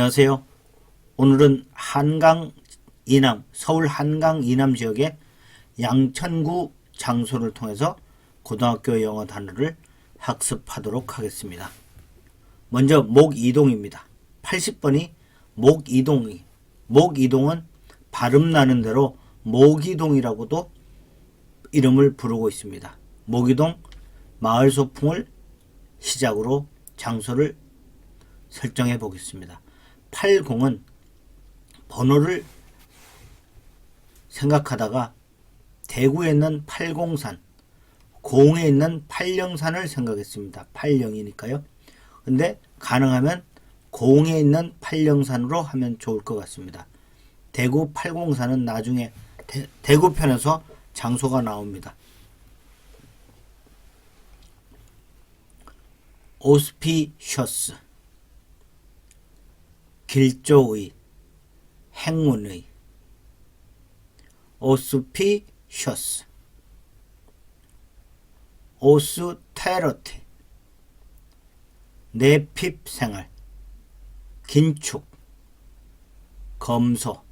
안녕하세요. 오늘은 한강 이남, 서울 한강 이남 지역의 양천구 장소를 통해서 고등학교 영어 단어를 학습하도록 하겠습니다. 먼저 목 이동입니다. 80번이 목 이동이, 목 이동은 발음 나는 대로 목 이동이라고도 이름을 부르고 있습니다. 목 이동 마을 소풍을 시작으로 장소를 설정해 보겠습니다. 80은 번호를 생각하다가 대구에 있는 팔공산, 공에 있는 팔령산을 생각했습니다. 팔령이니까요. 근데 가능하면 공에 있는 팔령산으로 하면 좋을 것 같습니다. 대구 팔공산은 나중에 대, 대구편에서 장소가 나옵니다. 오스피셔스 길조의 행운의. 오스피 셔스. 오스 테러티 내핍 생활. 긴축. 검소.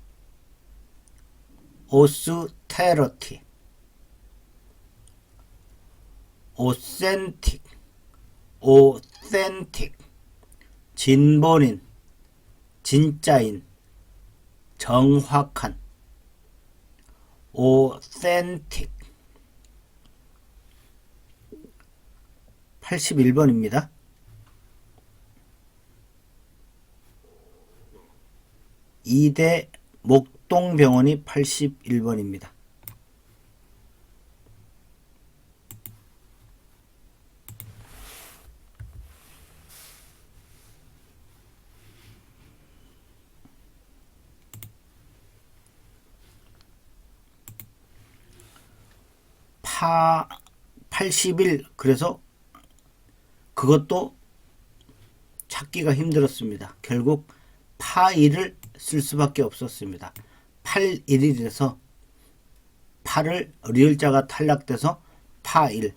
오스 테러티. 오센틱. 오센틱. 진본인 진짜인 정확한 오센틱 81번입니다. 이대 목동병원이 81번입니다. 파81 그래서 그것도 찾기가 힘들었습니다. 결국 파1을 쓸 수밖에 없었습니다. 81이라서 8을 리을자가 탈락돼서 파1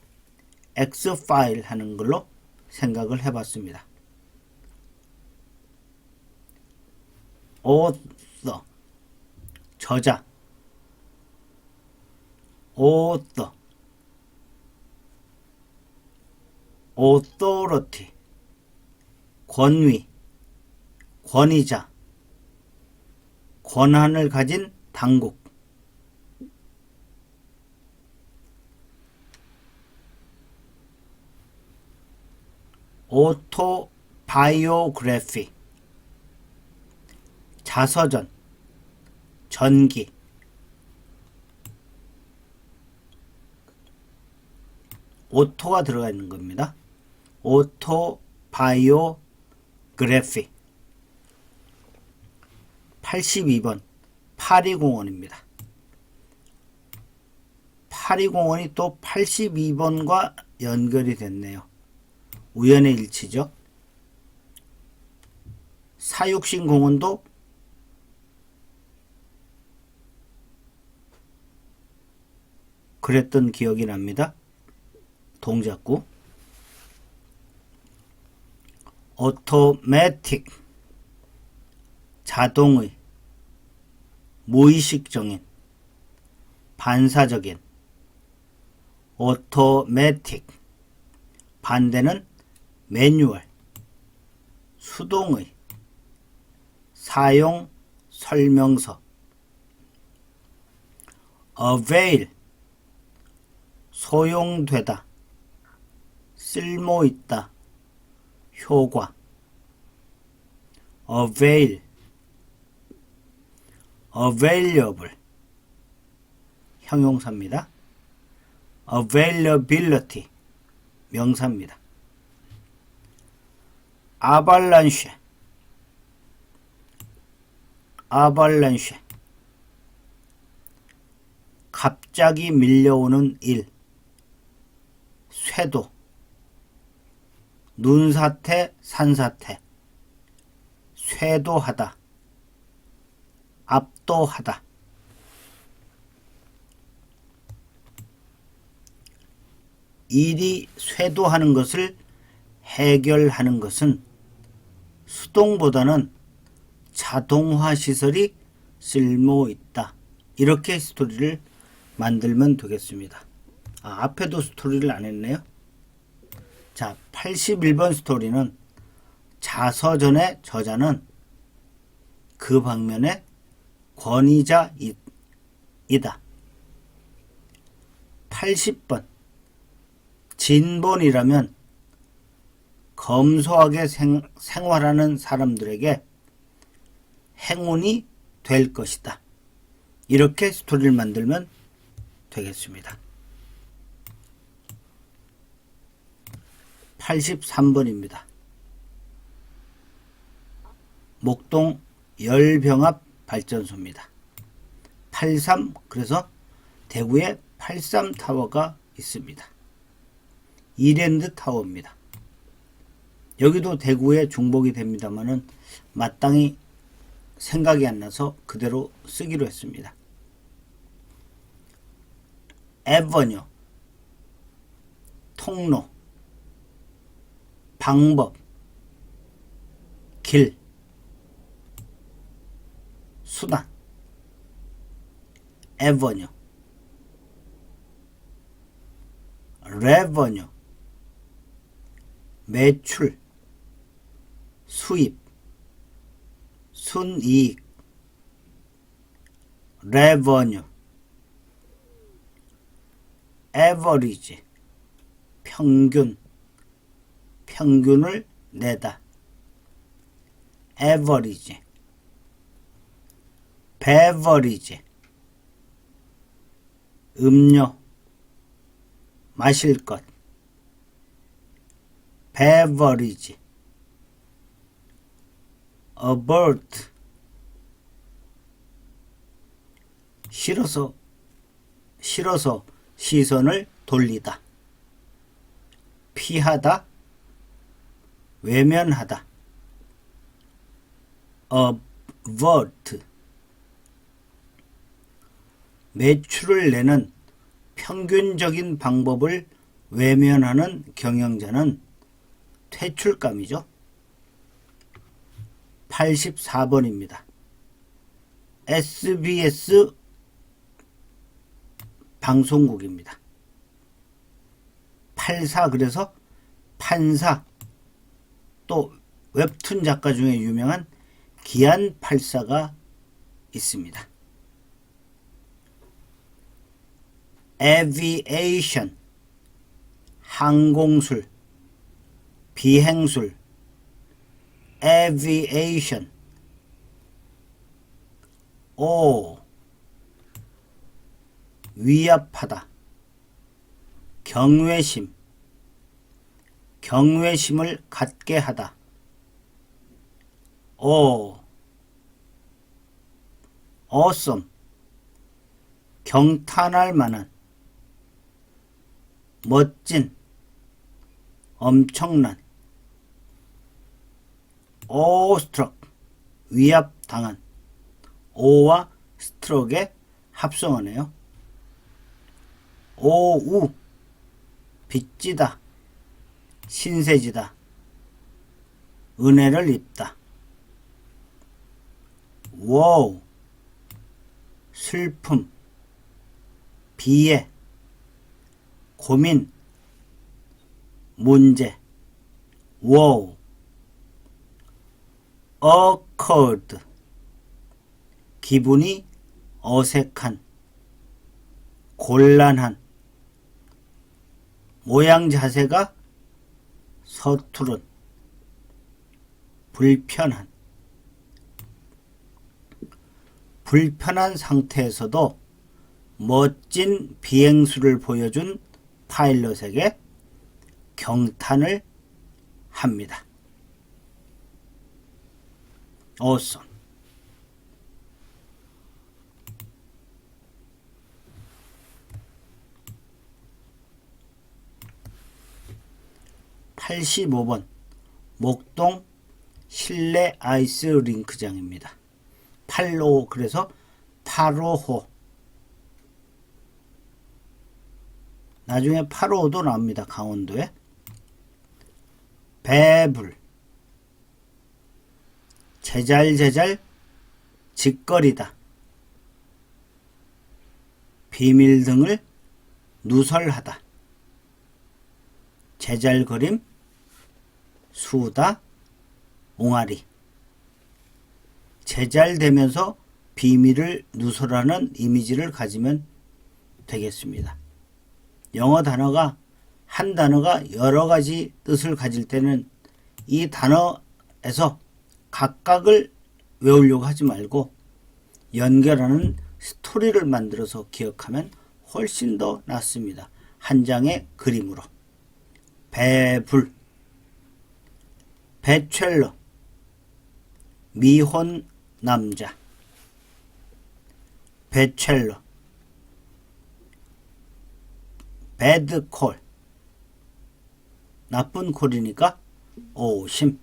X 파일 하는 걸로 생각을 해봤습니다. author 저자 author authority 권위 권위자 권한을 가진 당국 오토바이오그래피 자서전 전기 오토가 들어가 있는 겁니다. 오토바이오그래피 82번 파리공원입니다. 파리공원이 또 82번과 연결이 됐네요. 우연의 일치죠. 사육신 공원도 그랬던 기억이 납니다. 동작구 오토매틱 자동의 무의식적인 반사적인 오토매틱 반대는 매뉴얼 수동의 사용 설명서 avail 소용되다 쓸모있다 효과 avail available 형용사입니다. availability 명사입니다. avalanche avalanche 갑자기 밀려오는 일 쇄도 눈사태 산사태 쇄도하다 압도하다 일이 쇄도하는 것을 해결하는 것은 수동보다는 자동화 시설이 쓸모 있다. 이렇게 스토리를 만들면 되겠습니다. 아, 앞에도 스토리를 안 했네요. 자, 81번 스토리는 자서전의 저자는 그 방면의 권위자이다. 80번 진본이라면 검소하게 생, 생활하는 사람들에게 행운이 될 것이다. 이렇게 스토리를 만들면 되겠습니다. 83번입니다. 목동 열병합 발전소입니다. 83 그래서 대구에 83 타워가 있습니다. 이랜드 타워입니다. 여기도 대구에 중복이 됩니다만은 마땅히 생각이 안 나서 그대로 쓰기로 했습니다. 에버뉴 통로 방법 길 수단 에버뉴 레버뉴 매출 수입 순이익 레버뉴 에버리지 평균 평균을 내다. 에버리지 베버리지 음료. 마실 것. 베버리지 avert 실어서 실어서 시선을 돌리다. 피하다 외면하다 avert 매출을 내는 평균적인 방법을 외면하는 경영자는 퇴출감이죠. 84번입니다. SBS 방송국입니다. 84 그래서 판사 또 웹툰 작가 중에 유명한 기안 84가 있습니다. aviation 항공술 비행술 aviation 오 위압하다 경외심 경외심을 갖게 하다. 오. awesome 경탄할 만한. 멋진. 엄청난. 오스트럭. 위압당한. 오와 스트럭의 합성어네요. 오우. 빚지다 신세지다. 은혜를 입다. 워우. 슬픔. 비애. 고민. 문제. wow occurred 기분이 어색한. 곤란한. 모양 자세가 서투른 불편한 불편한 상태에서도 멋진 비행수를 보여준 파일럿에게 경탄을 합니다. awesome. (85번) 목동 실내 아이스 링크장입니다. 8로 그래서 8호호 나중에 8호도 나옵니다. 강원도에 배불 제잘제잘 짓거리다. 비밀 등을 누설하다. 제잘거림, 수다, 옹알이. 제잘되면서 비밀을 누설하는 이미지를 가지면 되겠습니다. 영어 단어가 한 단어가 여러 가지 뜻을 가질 때는 이 단어에서 각각을 외우려고 하지 말고 연결하는 스토리를 만들어서 기억하면 훨씬 더 낫습니다. 한 장의 그림으로. 배불, 배첼러, 미혼 남자, 배첼러, 배드콜, 나쁜 콜이니까 오심,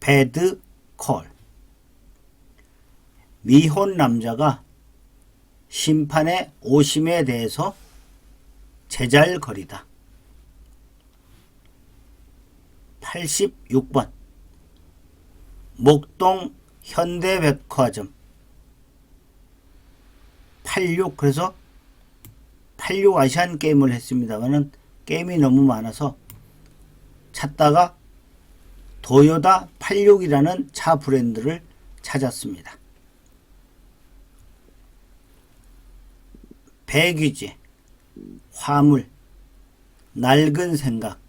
배드콜. 미혼 남자가 심판의 오심에 대해서 제잘거리다. 86번. 목동 현대백화점. 86 그래서 86 아시안 게임을 했습니다만은 게임이 너무 많아서 찾다가 도요다 86이라는 차 브랜드를 찾았습니다. 배귀지, 화물, 낡은 생각,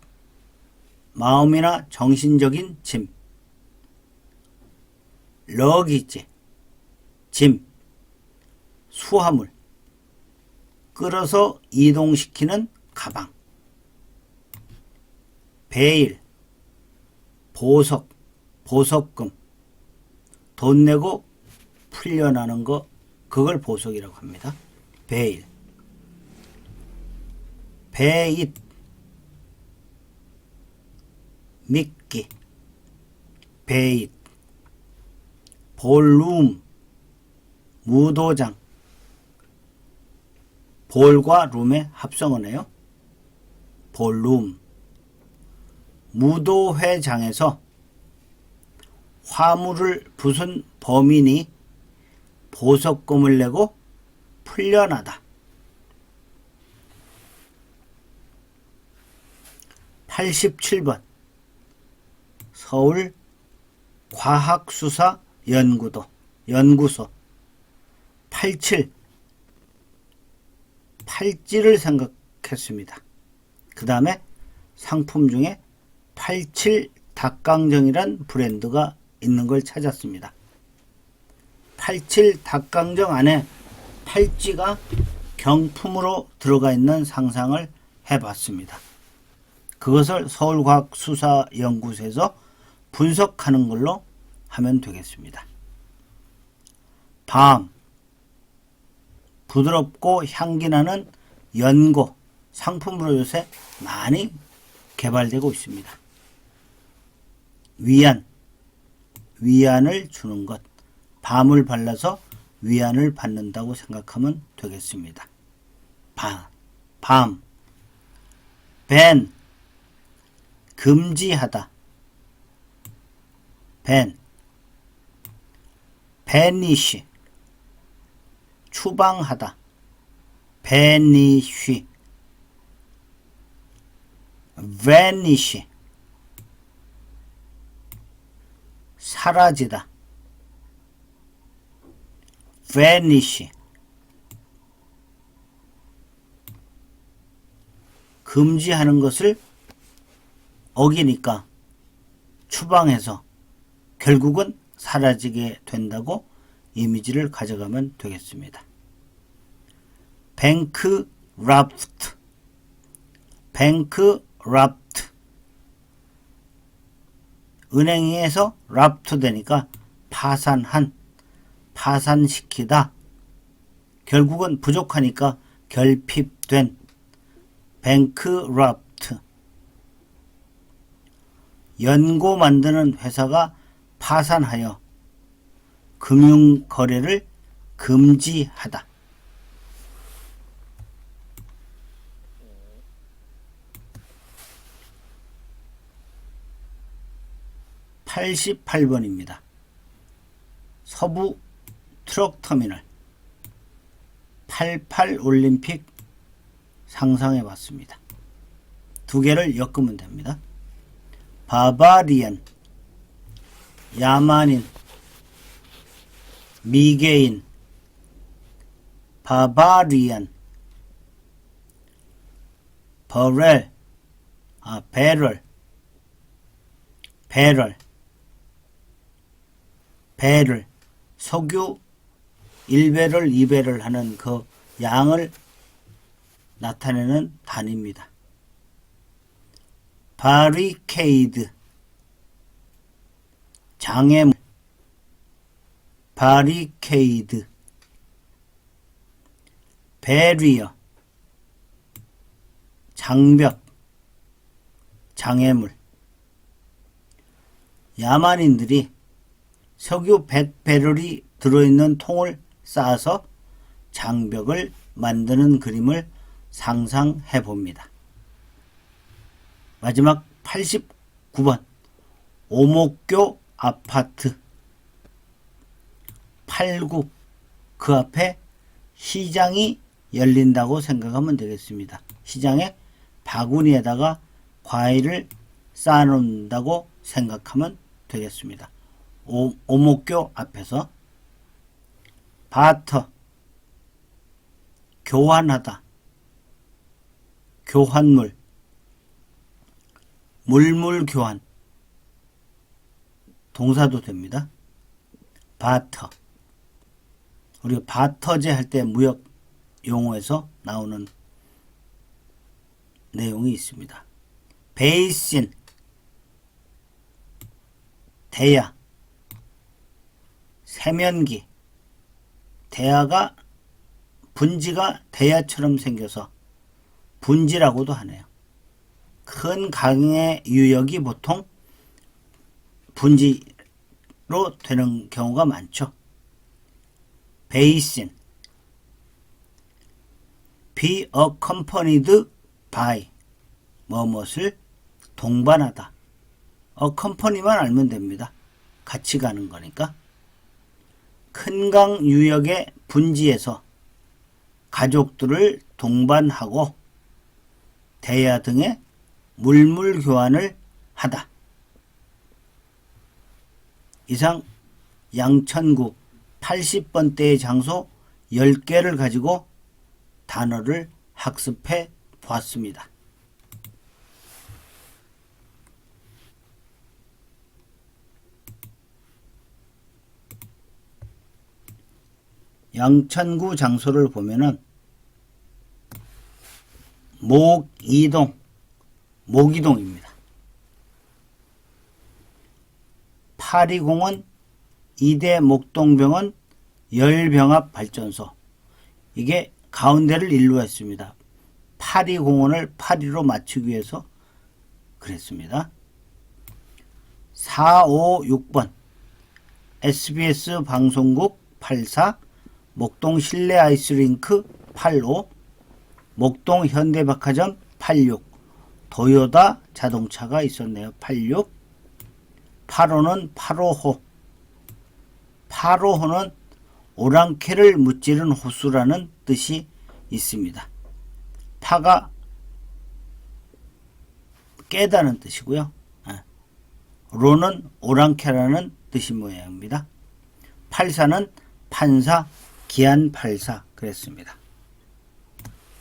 마음이나 정신적인 짐, 러기지, 짐, 수화물, 끌어서 이동시키는 가방, 베일, 보석, 보석금, 돈 내고 풀려나는 거, 그걸 보석이라고 합니다. 베일, 배잇, 미끼, 베잇, 볼룸, 무도장, 볼과 룸의 합성어네요. 볼룸. 무도회장에서 화물을 부순 범인이 보석금을 내고 풀려나다. 87번 서울 과학수사 연구도 연구소 87 팔찌를 생각했습니다. 그 다음에 상품 중에 87 닭강정이란 브랜드가 있는 걸 찾았습니다. 87 닭강정 안에 팔찌가 경품으로 들어가 있는 상상을 해봤습니다. 그것을 서울과학수사연구소에서 분석하는 걸로 하면 되겠습니다. 밤 부드럽고 향기 나는 연고 상품으로 요새 많이 개발되고 있습니다. 위안 위안을 주는 것 밤을 발라서 위안을 받는다고 생각하면 되겠습니다. 밤, 밤, 벤, 금지하다, 벤, 베니시, 추방하다, 베니쉬, 베니시, 사라지다, vanish 금지하는 것을 어기니까 추방해서 결국은 사라지게 된다고 이미지를 가져가면 되겠습니다. 라프트 은행에서 라프트 되니까 파산한 파산시키다. 결국은 부족하니까 결핍된 뱅크럽트 연고 만드는 회사가 파산하여 금융거래를 금지하다. 88번입니다. 서부 트럭 터미널 88 올림픽 상상해 봤습니다. 두 개를 엮으면 됩니다. 바바리안 야만인 미개인 바바리안 버렐 아 베럴 베럴 배를 석유 1배를 2배를 하는 그 양을 나타내는 단위입니다. 바리케이드 장애물 바리케이드 베리어 장벽 장애물 야만인들이 석유 100배럴이 들어있는 통을 쌓아서 장벽을 만드는 그림을 상상해 봅니다. 마지막 89번 오목교 아파트. 89그 앞에 시장이 열린다고 생각하면 되겠습니다. 시장에 바구니에다가 과일을 쌓아놓는다고 생각하면 되겠습니다. 오, 오목교 앞에서 바터. 교환하다. 교환물. 물물 교환 동사도 됩니다. 바터 우리가 바터제 할 때 무역 용어에서 나오는 내용이 있습니다. 베이신 대야 세면기 대야가 분지가 대야처럼 생겨서 분지라고도 하네요. 큰 강의 유역이 보통 분지로 되는 경우가 많죠. 베이신 be accompanied by 뭐뭇을 동반하다. accompany만 알면 됩니다. 같이 가는 거니까. 큰 강 유역의 분지에서 가족들을 동반하고 대야 등의 물물 교환을 하다. 이상 양천구 80번대의 장소 10개를 가지고 단어를 학습해 보았습니다. 양천구 장소를 보면은 목이동, 목이동입니다. 파리공원, 이대 목동병원, 열병합 발전소. 이게 가운데를 일로 했습니다. 파리공원을 파리로 맞추기 위해서 그랬습니다. 456번 SBS 방송국 84 목동 실내 아이스링크 85 목동 현대백화점 86 도요다 자동차가 있었네요. 86 8호는 8호호 8호호는 오랑캐를 무찌른 호수라는 뜻이 있습니다. 파가 깨다는 뜻이고요. 예. 로는 오랑캐라는 뜻이 모양입니다. 팔사는 판사, 기안팔사 그랬습니다.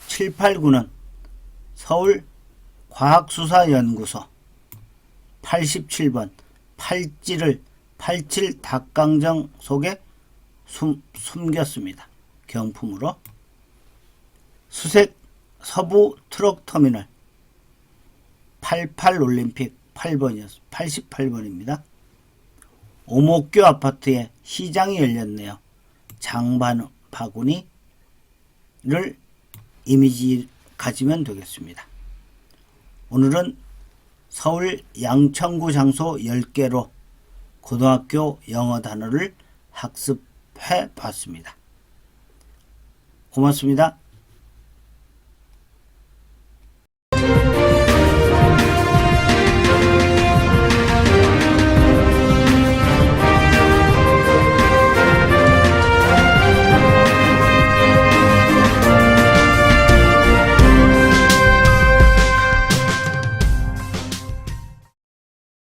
789는 서울 과학수사연구소 87번 팔찌를 팔칠 닭강정 속에 숨, 숨겼습니다. 경품으로 수색 서부 트럭 터미널 88 올림픽 8번이었 88번입니다. 오목교 아파트에 시장이 열렸네요. 장반 바구니를 이미지 가지면 되겠습니다. 오늘은 서울 양천구 장소 10개로 고등학교 영어 단어를 학습해 봤습니다. 고맙습니다.